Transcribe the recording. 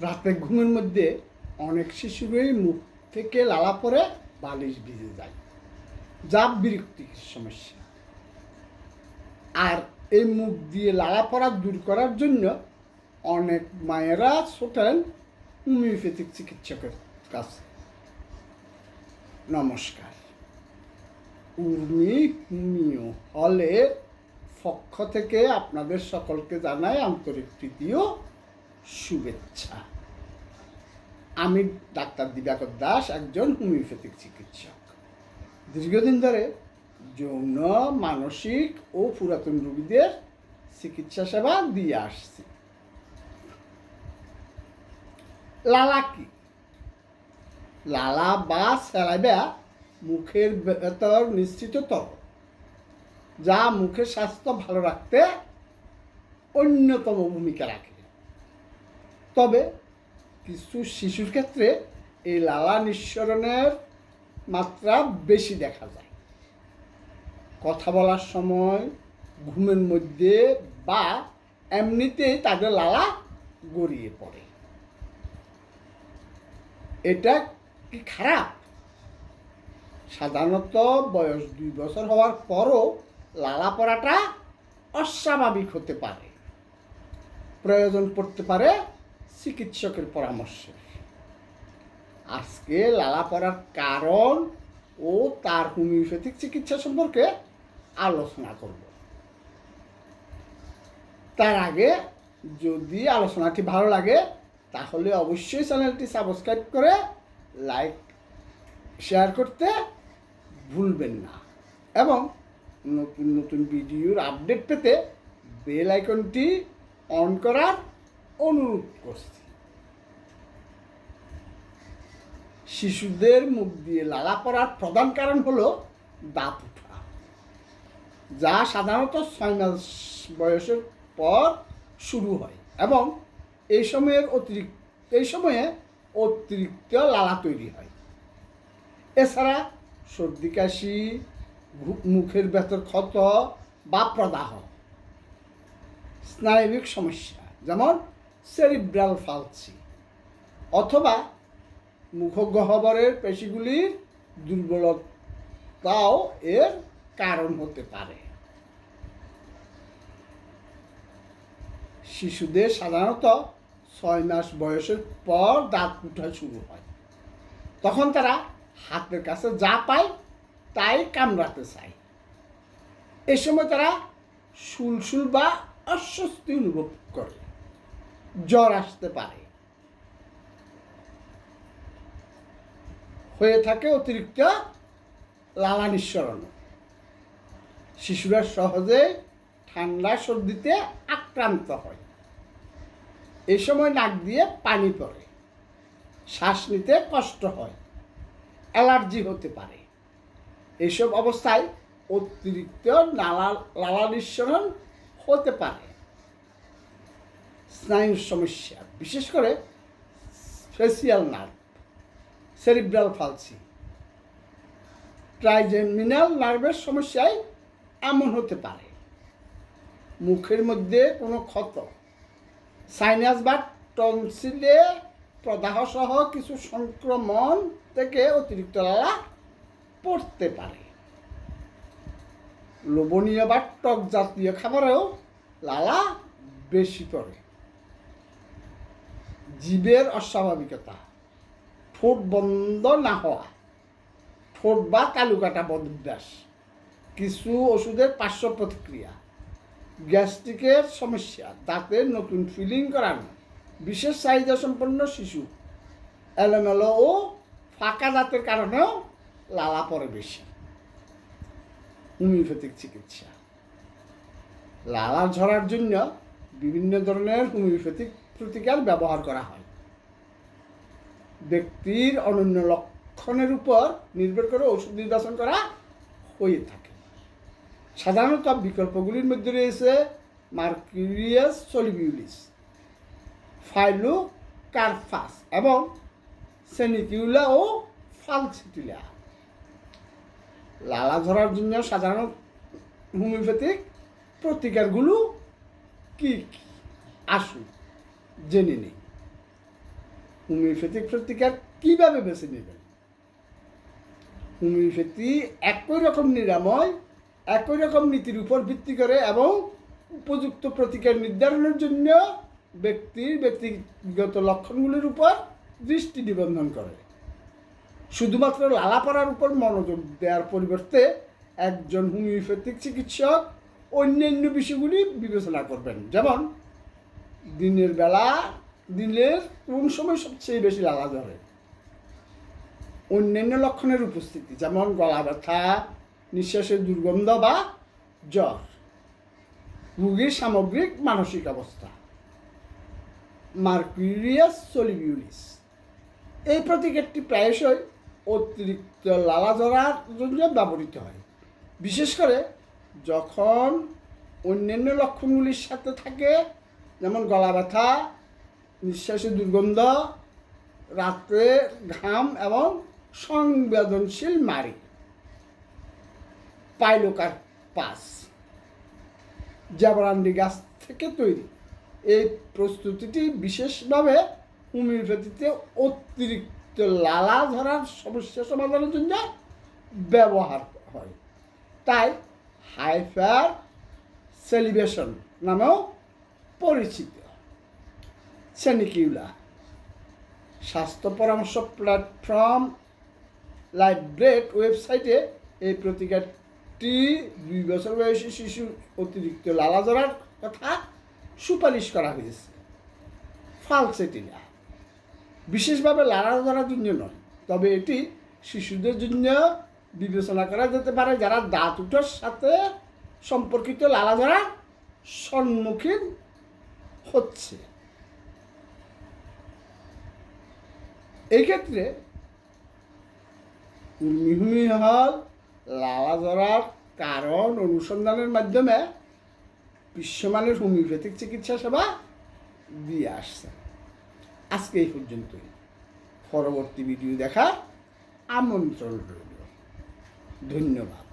রাতে ঘুমের মধ্যে অনেক শিশুরই মুখ থেকে লালা পরে বালিশ ভিজে যায়। যা বিরক্তির সমস্যা। আর এই মুখ দিয়ে লালা পড়া দূর করার জন্য অনেক মায়েরা ছোটেন হোমিওপ্যাথিক চিকিৎসকের কাছে। নমস্কার। উর্মি হোমিও হলের পক্ষ থেকে আপনাদের সকলকে জানাই আন্তরিক প্রীতি ও শুভেচ্ছা। আমি ডাক্তার দিবাকর দাস একজন হোমিওপ্যাথিক চিকিৎসক। দীর্ঘদিন ধরে যৌন, মানসিক ও পুরাতন রোগীদের চিকিৎসা সেবা দিয়ে আসছি। লালা কি? লালা বা স্যালাইবা মুখের ভেতর নিশ্চিত তরল যা মুখের স্বাস্থ্য ভালো রাখতে অন্যতম ভূমিকা রাখে। তবে কিছু শিশুর ক্ষেত্রে এই লালা নিঃসরণের মাত্রা বেশি দেখা যায়। কথা বলার সময়, ঘুমের মধ্যে বা এমনিতেই তাদের লালা গড়িয়ে পড়ে। এটা কি খারাপ? সাধারণত বয়স দুই বছর হওয়ার পরও লালা পড়াটা অস্বাভাবিক হতে পারে। প্রয়োজন পড়তে পারে চিকিৎসকের পরামর্শে। আজকে লালা পড়ার কারণ ও তার হোমিওপ্যাথিক চিকিৎসা সম্পর্কে আলোচনা করব। তার আগে যদি আলোচনাটি ভালো লাগে, তাহলে অবশ্যই চ্যানেলটি সাবস্ক্রাইব করে লাইক, শেয়ার করতে ভুলবেন না। এবং নতুন নতুন ভিডিওর আপডেট পেতে বেল আইকনটি অন করার অনুরোধ করছি। শিশুদের মুখ দিয়ে লালা পড়ার প্রধান কারণ হলো দাঁত ওঠা, যা সাধারণত ছয় মাস বয়সের পর শুরু হয় এবং এই সময়ের অতিরিক্ত, এই সময়ে অতিরিক্ত লালা তৈরি হয়। এছাড়া সর্দি, কাশি মুখের ভেতর ক্ষত বা প্রদাহ, স্নায়বিক সমস্যা যেমন সেরিব্রাল ফালসি অথবা মুখগহ্বরের পেশিগুলির দুর্বলতাও এর কারণ হতে পারে। শিশুদের সাধারণত ছয় মাস বয়সের পর দাঁত উঠা শুরু হয়। তখন তারা হাতের কাছে যা পায় তাই কামড়াতে চায়। এ সময় তারা সুলসুল বা অস্বস্তি অনুভব করে। জ্বর আসতে পারে। হয়ে থাকে অতিরিক্ত লালা নিঃসরণ শিশুরা সহজে ঠান্ডা সর্দিতে আক্রান্ত হয়। এ সময় নাক দিয়ে পানি পড়ে। শ্বাস নিতে কষ্ট হয়। অ্যালার্জি হতে পারে। এসব অবস্থায় অতিরিক্ত নালা লালা নিঃসরণ হতে পারে। স্নায়ুর সমস্যা, বিশেষ করে facial nerve, cerebral palsy. Trigeminal নার্ভের সমস্যায় এমন হতে পারে। মুখের মধ্যে কোনো ক্ষত, সাইনাস বা টনসিলে প্রদাহ সহ কিছু সংক্রমণ থেকে অতিরিক্ত লালা পড়তে পারে। লোভনীয় বা টক জাতীয় খাবারেও লালা বেশি পড়ে। জীবের অস্বাভাবিকতা। ঠোঁট বন্ধ না হওয়া। ঠোঁট বা তালুকাটা বদভ্যাস কিছু ওষুধের পার্শ্ব প্রতিক্রিয়া। গ্যাস্ট্রিকের সমস্যা দাঁতের নতুন ফিলিং করানো, বিশেষ চাহিদা সম্পন্ন শিশু। এলোমেলো ও ফাঁকা দাঁতের কারণেও লালা পড়ে বেশি। হোমিওপ্যাথিক চিকিৎসা। লালা ঝরার জন্য বিভিন্ন ধরনের হোমিওপ্যাথিক প্রতিকার ব্যবহার করা হয়। ব্যক্তির অনন্য লক্ষণের উপর নির্ভর করে ওষুধ নির্বাচন করা হয়ে থাকে। সাধারণত বিকল্পগুলির মধ্যে রয়েছে মার্কিউরিয়াস সলিবিউলিস ফাইলো কার্ফাস এবং সেনিকিউলা ও ফালসিটিলা। লালা ধরার জন্য সাধারণ হোমিওপ্যাথিক প্রতিকারগুলো কী কী? আসুন। জেনে নিই। হোমিওপ্যাথিক প্রতিকার কীভাবে বেছে নেবেন? হোমিওপ্যাথি একই রকম নিরাময়, একই রকম নীতির উপর ভিত্তি করে এবং উপযুক্ত প্রতিকার নির্ধারণের জন্য ব্যক্তির ব্যক্তিগত লক্ষণগুলির উপর দৃষ্টি নিবন্ধন করে। শুধুমাত্র লালাপড়ার উপর মনোযোগ দেওয়ার পরিবর্তে একজন হোমিওপ্যাথিক চিকিৎসক অন্যান্য বিষয়গুলি বিবেচনা করবেন। যেমন দিনের বেলা দিনের কোন সময় সবচেয়ে বেশি লালা ধরে? অন্যান্য লক্ষণের উপস্থিতি, যেমন গলা ব্যথা, নিঃশ্বাসের দুর্গন্ধ বা জ্বর। রোগীর সামগ্রিক মানসিক অবস্থা। মার্কিউরিয়াস সলিবিউলিস। এই প্রতিকারটি প্রায়শই অতিরিক্ত লালা ধরার জন্য ব্যবহৃত হয়। বিশেষ করে যখন অন্যান্য লক্ষণগুলির সাথে থাকে যেমন গলা ব্যথা, নিঃশ্বাসের দুর্গন্ধ, রাত্রে ঘাম এবং সংবেদনশীল মারি। পাইলোকার পাস। জাবরান্ডি গাছ থেকে তৈরি। এই প্রস্তুতিটি বিশেষভাবে হোমিওপ্যাথিতে অতিরিক্ত লালা ধরার সমস্যা সমাধানের জন্য ব্যবহার হয়। তাই হাইফার সেলিব্রেশন নামেও পরিচিত। সেনিকিউলা স্বাস্থ্য পরামর্শ প্ল্যাটফর্ম লাইব্রেড ওয়েবসাইটে এই প্রতিকারটি দুই বছর বয়সী শিশু অতিরিক্ত লালা ধরার কথা সুপারিশ করা হয়েছে। ফালসেটিলা বিশেষভাবে লালা ধরার জন্য নয়, তবে এটি শিশুদের জন্য বিবেচনা করা যেতে পারে যারা দাঁত উঠার সাথে সম্পর্কিত লালা ধরার সম্মুখীন হচ্ছে। এই ক্ষেত্রে উর্মিহুমি হল, লালা ধরার কারণ অনুসন্ধানের মাধ্যমে বিশ্বমানের হোমিওপ্যাথিক চিকিৎসা সেবা দিয়ে আসছে। আজকে এই পর্যন্তই। পরবর্তী ভিডিও দেখার আমন্ত্রণ রইল। ধন্যবাদ।